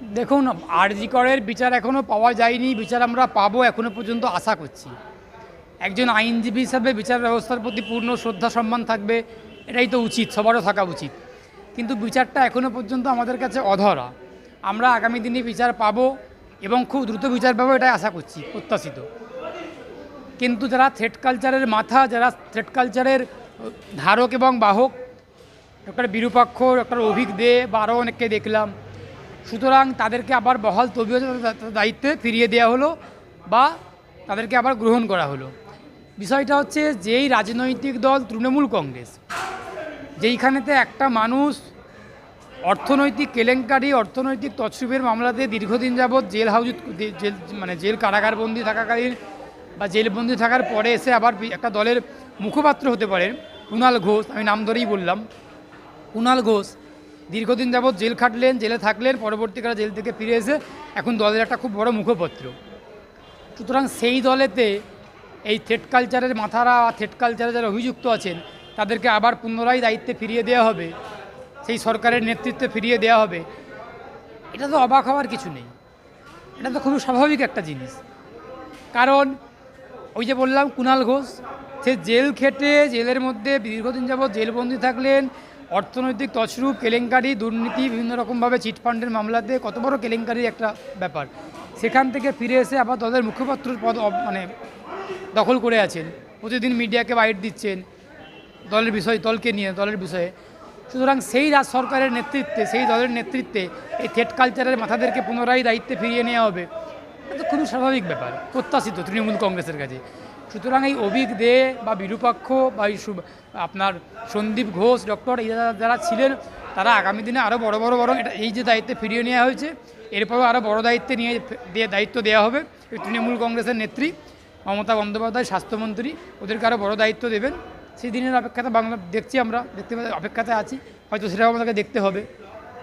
দেখুন, আরজি করের বিচার এখনও পাওয়া যায়নি। বিচার আমরা পাবো এখনও পর্যন্ত আশা করছি। একজন আইনজীবী হিসাবে বিচার ব্যবস্থার প্রতি পূর্ণ শ্রদ্ধা, সম্মান থাকবে, এটাই তো উচিত, সবারও থাকা উচিত। কিন্তু বিচারটা এখনও পর্যন্ত আমাদের কাছে অধরা। আমরা আগামী দিনে বিচার পাবো এবং খুব দ্রুত বিচার পাবো, এটাই আশা করছি, প্রত্যাশিত। কিন্তু যারা থ্রেড কালচারের মাথা, যারা থ্রেড কালচারের ধারক এবং বাহক ডক্টর বিরূপাক্ষ ডক্টর অভিক দে বা আরও অনেককে দেখলাম সুতরাং তাদেরকে আবার বহাল তবিয়ত দায়িত্বে ফিরিয়ে দেওয়া হলো বা তাদেরকে আবার গ্রহণ করা হলো। বিষয়টা হচ্ছে যেই রাজনৈতিক দল তৃণমূল কংগ্রেস, যেইখানেতে একটা মানুষ অর্থনৈতিক কেলেঙ্কারি, অর্থনৈতিক তছরুপের মামলাতে দীর্ঘদিন যাবৎ জেল হাউজ, জেল মানে জেল কারাগারবন্দি থাকাকালীন বা জেলবন্দি থাকার পরে এসে আবার একটা দলের মুখপাত্র হতে পারেন কুণাল ঘোষ, আমি নাম ধরেই বললাম কুণাল ঘোষ। দীর্ঘদিন যাবৎ জেল খাটলেন, জেলে থাকলেন, পরবর্তীকালে জেল থেকে ফিরে এসে এখন দলের একটা খুব বড় মুখপত্র। সুতরাং সেই দলেতে এই থ্রেড কালচারের মাথারা থ্রেড কালচারে যারা অভিযুক্ত আছেন, তাদেরকে আবার পুনরায় দায়িত্বে ফিরিয়ে দেওয়া হবে, সেই সরকারের নেতৃত্বে ফিরিয়ে দেওয়া হবে। এটা তো অবাক হওয়ার কিছু নেই। এটা তো খুবই স্বাভাবিক একটা জিনিস। কারণ ওই যে বললাম কুণাল ঘোষ সে জেল খেটে জেলের মধ্যে দীর্ঘদিন যাবৎ জেলবন্দি থাকলেন। অর্থনৈতিক তছরূপ, কেলেঙ্কারি, দুর্নীতি, বিভিন্ন রকমভাবে চিটফান্ডের মামলাতে কত বড় কেলেঙ্কারির একটা ব্যাপার। সেখান থেকে ফিরে এসে আবার দলের মুখপাত্র পদ মানে দখল করে আছেন। প্রতিদিন মিডিয়াকে বাইট দিচ্ছেন দলের বিষয়, দলকে নিয়ে, দলের বিষয়ে। সুতরাং সেই রাজ সরকারের নেতৃত্বে, সেই দলের নেতৃত্বে এই থ্রেড কালচারের মাথাদেরকে পুনরায় দায়িত্বে ফিরিয়ে নেওয়া হবে। এটা খুবই স্বাভাবিক ব্যাপার, প্রত্যাশিত তৃণমূল কংগ্রেসের কাছে। সুতরাং এই অভিক দে বা বিরূপাক্ষ বা এই আপনার সন্দীপ ঘোষ ডক্টর এই যারা- ছিলেন তারা আগামী দিনে আরও বড় বড় বড় এটা এই যে দায়িত্বে ফিরিয়ে নেওয়া হয়েছে এরপরও আরও বড় দায়িত্বে নিয়ে দিয়ে দায়িত্ব দেওয়া হবে। তৃণমূল কংগ্রেসের নেত্রী মমতা বন্দ্যোপাধ্যায় স্বাস্থ্যমন্ত্রী ওদেরকে আরও বড় দায়িত্ব দেবেন। সেই দিনের অপেক্ষাতে বাংলা দেখছি আমরা দেখতে অপেক্ষাতে আছি হয়তো সেটাও আমাদেরকে দেখতে হবে।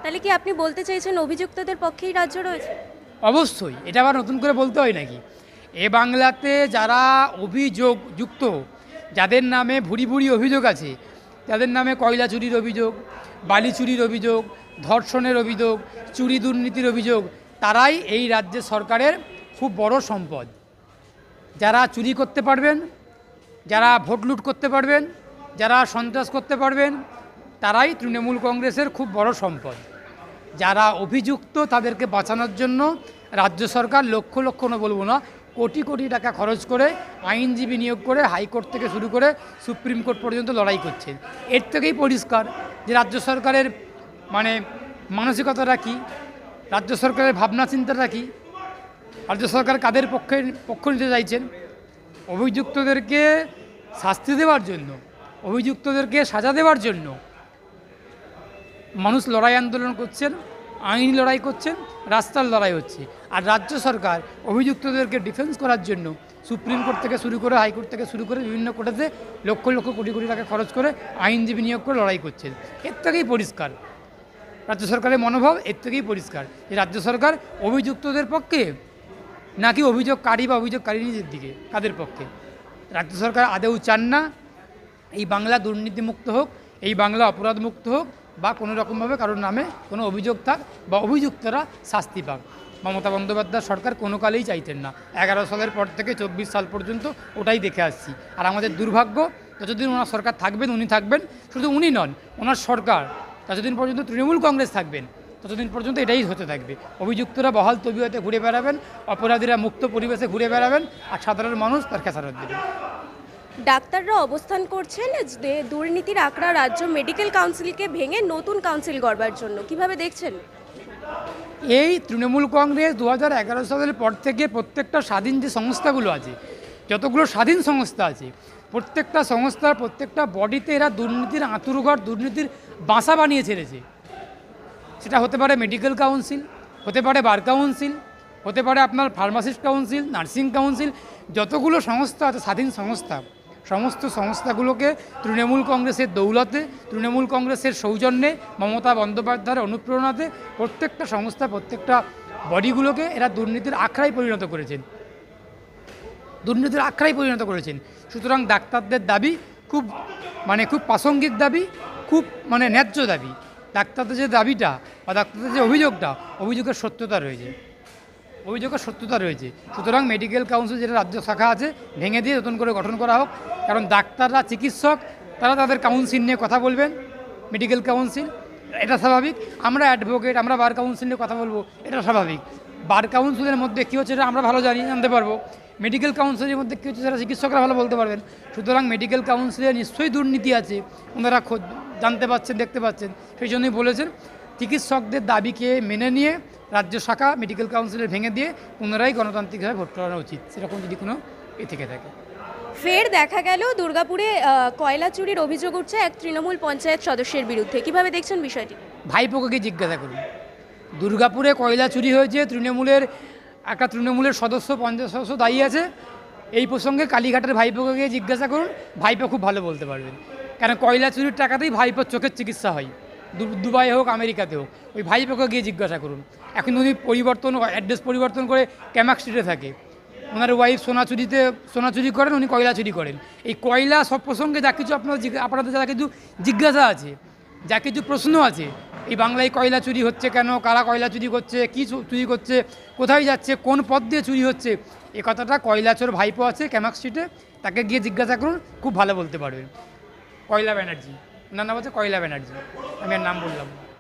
তাহলে কি আপনি বলতে চাইছেন অভিযুক্তদের পক্ষেই রাজ্য রয়েছে? অবশ্যই এটা আবার নতুন করে বলতে হয় নাকি? এ বাংলাতে যারা অভিযোগ যুক্ত, যাদের নামে ভুরি ভুরি অভিযোগ আছে, যাদের নামে কয়লা চুরির অভিযোগ, বালি চুরির অভিযোগ, ধর্ষণের অভিযোগ, চুরি দুর্নীতির অভিযোগ, তারাই এই রাজ্যের সরকারের খুব বড় সম্পদ। যারা চুরি করতে পারবেন, যারা ভোট লুট করতে পারবেন, যারা সন্ত্রাস করতে পারবেন, তারাই তৃণমূল কংগ্রেসের খুব বড় সম্পদ। যারা অভিযুক্ত তাদেরকে বাঁচানোর জন্য রাজ্য সরকার লক্ষ লক্ষ, না বলব না কোটি কোটি টাকা খরচ করে আইনজীবী নিয়োগ করে হাইকোর্ট থেকে শুরু করে সুপ্রিম কোর্ট পর্যন্ত লড়াই করছেন এর থেকেই পরিষ্কার যে রাজ্য সরকারের মানে মানসিকতাটা কী, রাজ্য সরকারের ভাবনা চিন্তাটা কী, রাজ্য সরকার কাদের পক্ষে, পক্ষ নিতে চাইছেন, অভিযুক্তদেরকে শাস্তি দেওয়ার জন্য, অভিযুক্তদেরকে সাজা দেওয়ার জন্য মানুষ লড়াই আন্দোলন করছেন। আইনি লড়াই করছেন, রাস্তার লড়াই হচ্ছে। আর রাজ্য সরকার অভিযুক্তদেরকে ডিফেন্স করার জন্য সুপ্রিম কোর্ট থেকে শুরু করে হাইকোর্ট থেকে শুরু করে বিভিন্ন কোর্টেতে লক্ষ লক্ষ কোটি কোটি টাকা খরচ করে আইনজীবী নিয়োগ করে লড়াই করছেন। এর থেকেই পরিষ্কার। রাজ্য সরকারের মনোভাব এর থেকেই পরিষ্কার যে রাজ্য সরকার অভিযুক্তদের পক্ষে নাকি অভিযোগকারী বা অভিযোগকারী নিজের দিকে, কাদের পক্ষে? রাজ্য সরকার আদেও চান না এই বাংলা দুর্নীতিমুক্ত হোক, এই বাংলা অপরাধমুক্ত হোক বা কোনো রকমভাবে কারোর নামে কোনো অভিযোগ থাক বা অভিযুক্তরা শাস্তি পাক। মমতা বন্দ্যোপাধ্যায় সরকার কোনো কালেই চাইতেন না। এগারো সালের পর থেকে চব্বিশ সাল পর্যন্ত ওটাই দেখে আসছি। আর আমাদের দুর্ভাগ্য, যতদিন ওনার সরকার থাকবেন, উনি থাকবেন, শুধু উনি নন, ওনার সরকার ততদিন পর্যন্ত তৃণমূল কংগ্রেস থাকবেন, ততদিন পর্যন্ত এটাই হতে থাকবে। অভিযুক্তরা বহাল তবিয়তে ঘুরে বেড়াবেন, অপরাধীরা মুক্ত পরিবেশে ঘুরে বেড়াবেন, আর সাধারণ মানুষ তার খেসারত দেবেন। ডাক্তাররা অবস্থান করছেন যে দুর্নীতির আঁকড়া রাজ্য মেডিকেল কাউন্সিলকে ভেঙে নতুন কাউন্সিল গড়বার জন্য। কীভাবে দেখছেন? এই তৃণমূল কংগ্রেস দু হাজার এগারো সালের পর থেকে প্রত্যেকটা স্বাধীন যে সংস্থাগুলো আছে, যতগুলো স্বাধীন সংস্থা আছে, প্রত্যেকটা সংস্থার প্রত্যেকটা বডিতে এরা দুর্নীতির আঁতুরঘর দুর্নীতির বাসা বানিয়ে ছেড়েছে। সেটা হতে পারে মেডিকেল কাউন্সিল, হতে পারে বার কাউন্সিল, হতে পারে আপনার ফার্মাসিস্ট কাউন্সিল, নার্সিং কাউন্সিল, যতগুলো সংস্থা আছে, স্বাধীন সংস্থা সমস্ত সংস্থাগুলোকে তৃণমূল কংগ্রেসের দৌলতে, তৃণমূল কংগ্রেসের সৌজন্যে, মমতা বন্দ্যোপাধ্যায়ের অনুপ্রেরণাতে প্রত্যেকটা সংস্থা, প্রত্যেকটা বডিগুলোকে এরা দুর্নীতির আখড়ায় পরিণত করেছেন। দুর্নীতির আখড়ায় পরিণত করেছেন। সুতরাং ডাক্তারদের দাবি খুব মানে খুব প্রাসঙ্গিক দাবি, খুব মানে ন্যায্য দাবি। ডাক্তারদের যে দাবিটা বা ডাক্তারদের যে অভিযোগটা, অভিযোগের সত্যতা রয়েছে। অভিযোগের সত্যতা রয়েছে। সুতরাং মেডিকেল কাউন্সিল যেটা রাজ্য শাখা আছে, ভেঙে দিয়ে নতুন করে গঠন করা হোক। কারণ ডাক্তাররা, চিকিৎসক, তারা তাদের কাউন্সিল নিয়ে কথা বলবেন, মেডিকেল কাউন্সিল। এটা স্বাভাবিক। আমরা অ্যাডভোকেট, আমরা বার কাউন্সিল নিয়ে কথা বলব, এটা স্বাভাবিক। বার কাউন্সিলের মধ্যে কী হচ্ছে আমরা ভালো জানি, জানতে পারব। মেডিকেল কাউন্সিলের মধ্যে কী হচ্ছে সেটা চিকিৎসকরা ভালো বলতে পারবেন। সুতরাং মেডিকেল কাউন্সিলে নিশ্চয়ই দুর্নীতি আছে। ওনারা জানতে পাচ্ছেন দেখতে পাচ্ছেন। সেই জন্যই বলেছেন, চিকিৎসকদের দাবিকে মেনে নিয়ে রাজ্য শাখা মেডিকেল কাউন্সিলের ভেঙে দিয়ে পুনরায় গণতান্ত্রিকভাবে ভোট করানো উচিত। সেরকম যদি কোনো এ থেকে থাকে। ফের দেখা গেল দুর্গাপুরে কয়লা চুরির অভিযোগ উঠছে এক তৃণমূল পঞ্চায়েত সদস্যের বিরুদ্ধে। কীভাবে দেখছেন বিষয়টি? ভাইপোকে গিয়ে জিজ্ঞাসা করুন। দুর্গাপুরে কয়লা চুরি হয়েছে তৃণমূলের একটা তৃণমূলের সদস্য পঞ্চায়েত সদস্য দায়ী আছে। এই প্রসঙ্গে কালীঘাটের ভাইপোকে গিয়ে জিজ্ঞাসা করুন। ভাইপো খুব ভালো বলতে পারবেন। কারণ কয়লা চুরির টাকাতেই ভাইপোর চোখের চিকিৎসা হয়? দুবাই হোক, আমেরিকাতে হোক, ওই ভাইপোকে গিয়ে জিজ্ঞাসা করুন। এখন উনি পরিবর্তন অ্যাড্রেস পরিবর্তন করে ক্যামাক স্ট্রিটে থাকে, ওনার ওয়াইফ সোনা চুরিতে সোনা চুরি করেন, উনি কয়লা চুরি করেন। এই কয়লা সব প্রসঙ্গে যা কিছু আপনার আপনাদের যা কিছু জিজ্ঞাসা আছে, যা কিছু প্রশ্ন আছে, এই বাংলায় কয়লা চুরি হচ্ছে কেন, কারা কয়লা চুরি করছে, কী চুরি করছে, কোথায় যাচ্ছে, কোন পথ দিয়ে চুরি হচ্ছে, এ কথাটা কয়লাচোর ভাইপো আছে ক্যামাক স্ট্রিটে, তাকে গিয়ে জিজ্ঞাসা করুন, খুব ভালো বলতে পারবেন। কয়লা ব্যানার্জি। ওনার নাম হচ্ছে কয়লা ব্যানার্জি আমি আর নাম বললাম।